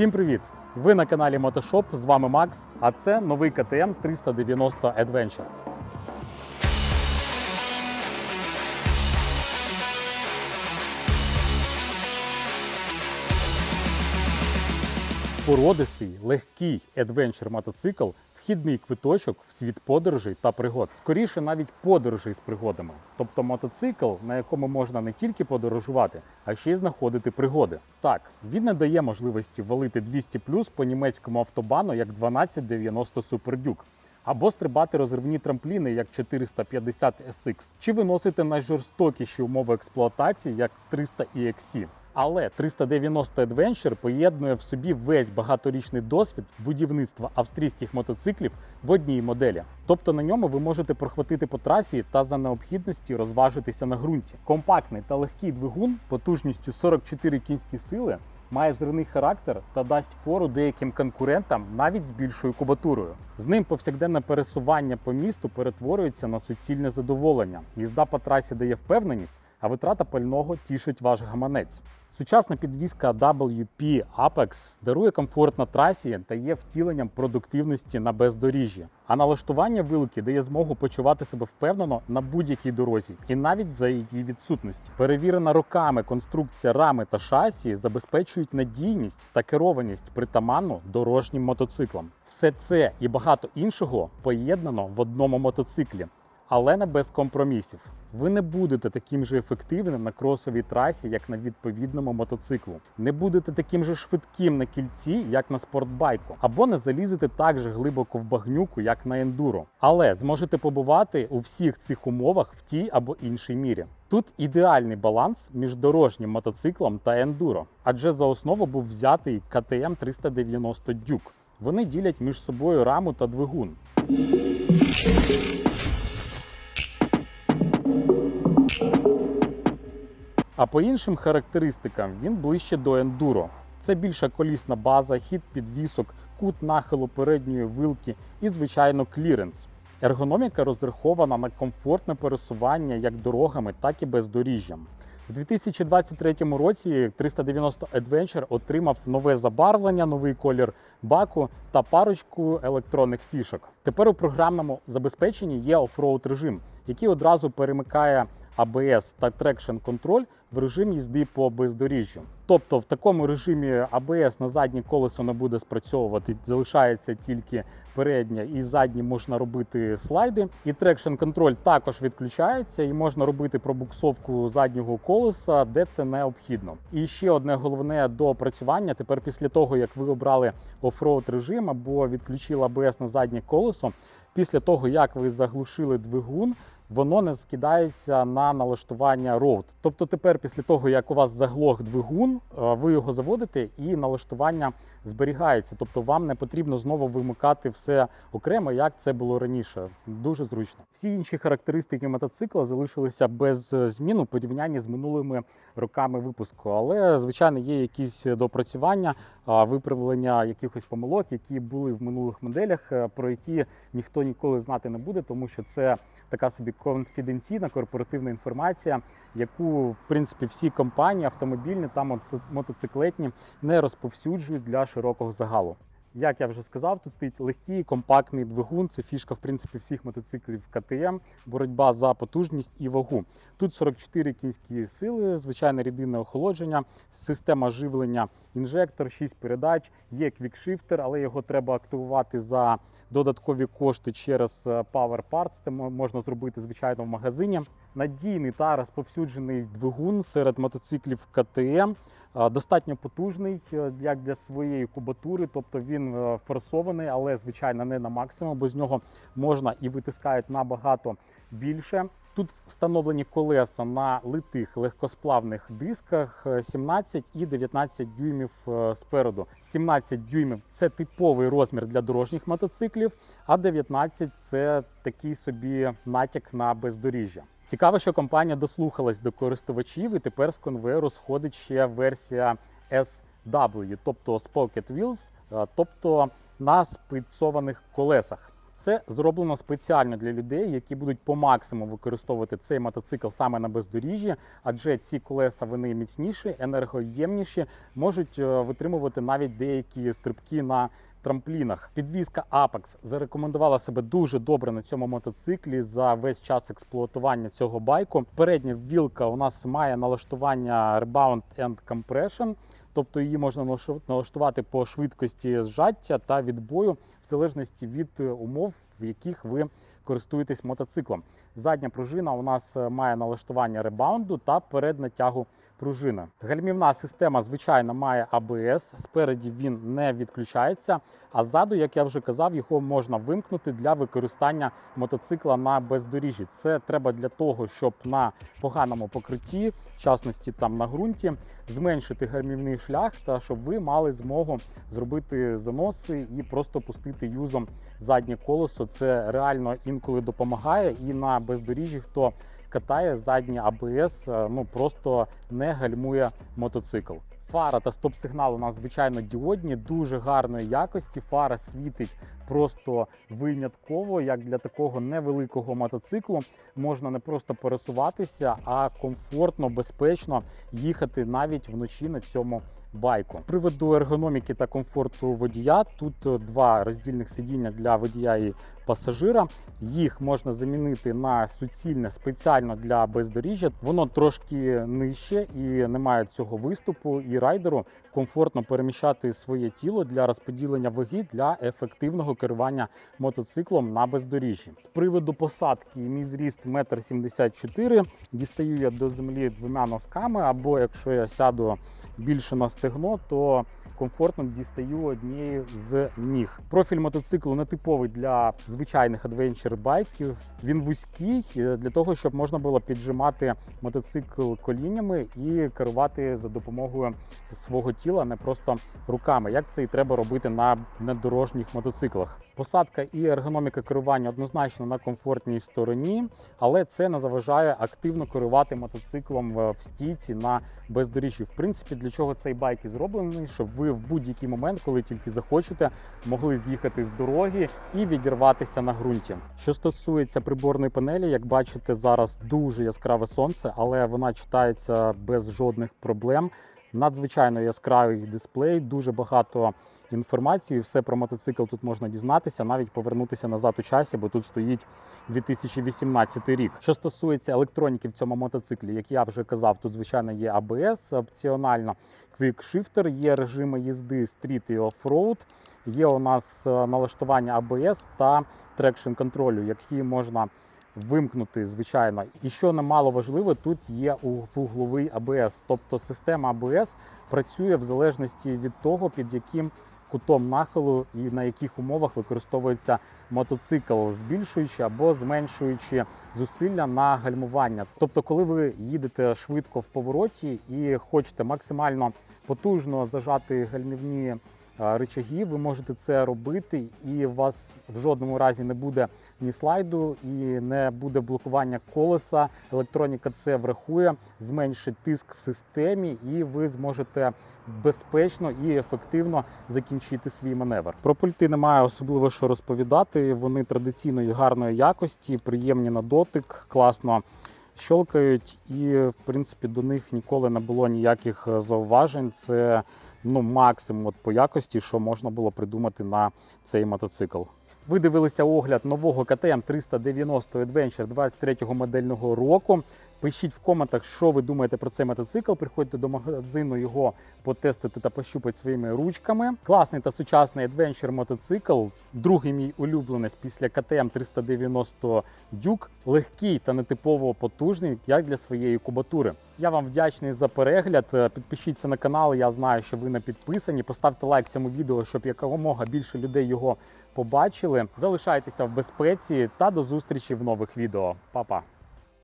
Всім привіт! Ви на каналі Мотошоп. З вами Макс. А це новий КТМ 390 Adventure. Породистий, легкий Adventure мотоцикл вхідний квиточок в світ подорожей та пригод. Скоріше навіть подорожей з пригодами. Тобто мотоцикл, на якому можна не тільки подорожувати, а ще й знаходити пригоди. Так, він не дає можливості валити 200 по німецькому автобану як 1290 Super Duke. Або стрибати розривні трампліни як 450 SX, чи виносити найжорстокіші умови експлуатації як 300 EXC. Але 390 Adventure поєднує в собі весь багаторічний досвід будівництва австрійських мотоциклів в одній моделі. Тобто на ньому ви можете прохватити по трасі та за необхідності розважитися на ґрунті. Компактний та легкий двигун потужністю 44 кінські сили має взривний характер та дасть фору деяким конкурентам навіть з більшою кубатурою. З ним повсякденне пересування по місту перетворюється на суцільне задоволення. Їзда по трасі дає впевненість, а витрата пального тішить ваш гаманець. Сучасна підвізка WP Apex дарує комфорт на трасі та є втіленням продуктивності на бездоріжжі. А налаштування вилки дає змогу почувати себе впевнено на будь-якій дорозі, і навіть за її відсутності. Перевірена роками конструкція рами та шасі забезпечують надійність та керованість притаманну дорожнім мотоциклам. Все це і багато іншого поєднано в одному мотоциклі але не без компромісів. Ви не будете таким же ефективним на кросовій трасі, як на відповідному мотоциклу. Не будете таким же швидким на кільці, як на спортбайку, або не залізете так же глибоко в багнюку, як на ендуро. Але зможете побувати у всіх цих умовах в тій або іншій мірі. Тут ідеальний баланс між дорожнім мотоциклом та ендуро, адже за основу був взятий КТМ 390 Duke. Вони ділять між собою раму та двигун. А по іншим характеристикам він ближче до ендуро. Це більша колісна база, хід підвісок, кут нахилу передньої вилки і, звичайно, кліренс. Ергономіка розрахована на комфортне пересування як дорогами, так і бездоріжжям. У 2023 році 390 Adventure отримав нове забарвлення, новий колір баку та парочку електронних фішок. Тепер у програмному забезпеченні є офроуд режим, який одразу перемикає ABS та Traction Control в режим їзди по бездоріжжю. Тобто в такому режимі ABS на заднє колесо не буде спрацьовувати, залишається тільки переднє і заднє можна робити слайди. І Traction Control також відключається і можна робити пробуксовку заднього колеса, де це необхідно. І ще одне головне доопрацювання. Тепер після того, як ви обрали офроуд режим або відключили ABS на заднє колесо, після того як ви заглушили двигун воно не скидається на налаштування роут. Тобто тепер, після того, як у вас заглох двигун, е, ви його заводите і налаштування зберігається. Тобто вам не потрібно знову вимикати все окремо, як це було раніше. Дуже зручно. Всі інші характеристики мотоцикла залишилися без змін у порівнянні з минулими роками випуску. Але, звичайно, є якісь допрацювання, виправлення якихось помилок, які були в минулих моделях, е, про які ніхто ніколи знати не буде, тому що це така собі конфіденційна корпоративна інформація, яку в принципі всі компанії автомобільні та мотоциклетні не розповсюджують для широкого загалу. Як я вже сказав, тут стоїть легкий компактний двигун. Це фішка в принципі всіх мотоциклів КТМ, боротьба за потужність і вагу. Тут 44 кінські сили, звичайне рідинне охолодження, система живлення, інжектор, 6 передач, є квікшифтер, але його треба активувати за додаткові кошти через е, Power Parts. Це можна зробити звичайно в магазині. Надійний та розповсюджений двигун серед мотоциклів КТМ. Достатньо потужний е, як для своєї кубатури, тобто він е, форсований, але звичайно не на максимум, бо з нього можна і витискають набагато більше. Тут встановлені колеса на литих легкосплавних дисках 17 і 19 дюймів е, спереду. 17 дюймів це типовий розмір для дорожніх мотоциклів, а 19 це такий собі натяк на бездоріжжя. Цікаво, що компанія дослухалась до користувачів, і тепер з конвейеру сходить ще версія SW, тобто Spocket Wheels, е, тобто на спицованих колесах. Це зроблено спеціально для людей, які будуть по максимуму використовувати цей мотоцикл саме на бездоріжжі, адже ці колеса вони міцніші, енергоємніші, можуть е, витримувати навіть деякі стрибки на трамплінах. Підвізка Apex зарекомендувала себе дуже добре на цьому мотоциклі за весь час експлуатування цього байку. Передня вілка у нас має налаштування Rebound and Compression, тобто її можна налаштувати по швидкості зжаття та відбою в залежності від е, умов, в яких ви користуєтесь мотоциклом. Задня пружина у нас е, має налаштування ребаунду та переднатягу пружини. Гальмівна система, звичайно, має АБС. Спереді він не відключається, а ззаду, як я вже казав, його можна вимкнути для використання мотоцикла на бездоріжжі. Це треба для того, щоб на поганому покритті, в частності там на ґрунті, зменшити гальмівний шлях та щоб ви мали змогу зробити заноси і просто пустити юзом заднє колесо. Це реально інколи допомагає. І на бездоріжжі, хто катає заднє АБС, е, ну просто не гальмує мотоцикл. Фара та стоп-сигнал у нас звичайно діодні, дуже гарної якості. Фара світить просто винятково, як для такого невеликого мотоциклу. Можна не просто пересуватися, а комфортно, безпечно їхати навіть вночі на цьому байку. З приводу ергономіки та комфорту водія, тут е, два роздільних сидіння для водія і пасажира. Їх можна замінити на суцільне спеціально для бездоріжжя. Воно трошки нижче і не має цього виступу. І райдеру комфортно переміщати своє тіло для розподілення ваги для ефективного керування мотоциклом на бездоріжжі. З приводу посадки, мій зріст 1,74 м. Дістаю я до землі двома носками, або якщо я сяду більше на стегно, то комфортно дістаю однією з ніг. Профіль мотоциклу не типовий для звичайних адвенчер байків. Він вузький е, для того, щоб можна було піджимати мотоцикл коліннями і керувати за допомогою свого тіла, не просто руками. Як це і треба робити на недорожніх мотоциклах. Посадка і ергономіка керування однозначно на комфортній стороні, але це не заважає активно керувати мотоциклом в в стійці на бездоріжжі. В принципі, для чого цей байк і зроблений, щоб ви в будь-який момент, коли тільки захочете, могли з'їхати з дороги і відірватися на ґрунті. Що стосується приборної панелі, як бачите, зараз дуже яскраве сонце, але вона читається без жодних проблем. Надзвичайно яскравий дисплей, дуже багато інформації. Все про мотоцикл тут можна дізнатися, навіть повернутися назад у часі, бо тут стоїть 2018 рік. Що стосується електроніки в цьому мотоциклі, як я вже казав, тут звичайно є ABS, опціонально Shifter, є режими їзди Street і Off-Road, є у нас е, налаштування ABS та трекшн контролю, які можна вимкнути, звичайно. І що немало важливо, тут є вугловий АБС, тобто система АБС працює в залежності від того, під яким кутом нахилу і на яких умовах використовується мотоцикл, збільшуючи або зменшуючи зусилля на гальмування. Тобто, коли ви їдете швидко в повороті і хочете максимально потужно зажати гальмівні е, ви можете це робити, і у вас в жодному разі не буде ні слайду, і не буде блокування колеса. Електроніка це врахує, зменшить тиск в системі, і ви зможете безпечно і ефективно закінчити свій маневр. Про пульти немає особливо що розповідати. Вони традиційної гарної якості, приємні на дотик, класно щолкають, і в принципі до них ніколи не було ніяких е, зауважень. Це ну максимум от по якості, що можна було придумати на цей мотоцикл. Ви дивилися огляд нового КТМ 390 Adventure 23-го модельного року. Пишіть в коментах, що ви думаєте про цей мотоцикл. Приходьте до магазину його потестити та пощупати своїми ручками. Класний та сучасний Adventure мотоцикл. Другий мій улюбленець після КТМ 390 Duke. Легкий та нетипово потужний, як для своєї кубатури. Я вам вдячний за перегляд. Підпишіться на канал. Я знаю, що ви не підписані. Поставте лайк цьому відео, щоб якомога більше людей його побачили. Залишайтеся в безпеці та до зустрічі в нових відео. Па-па!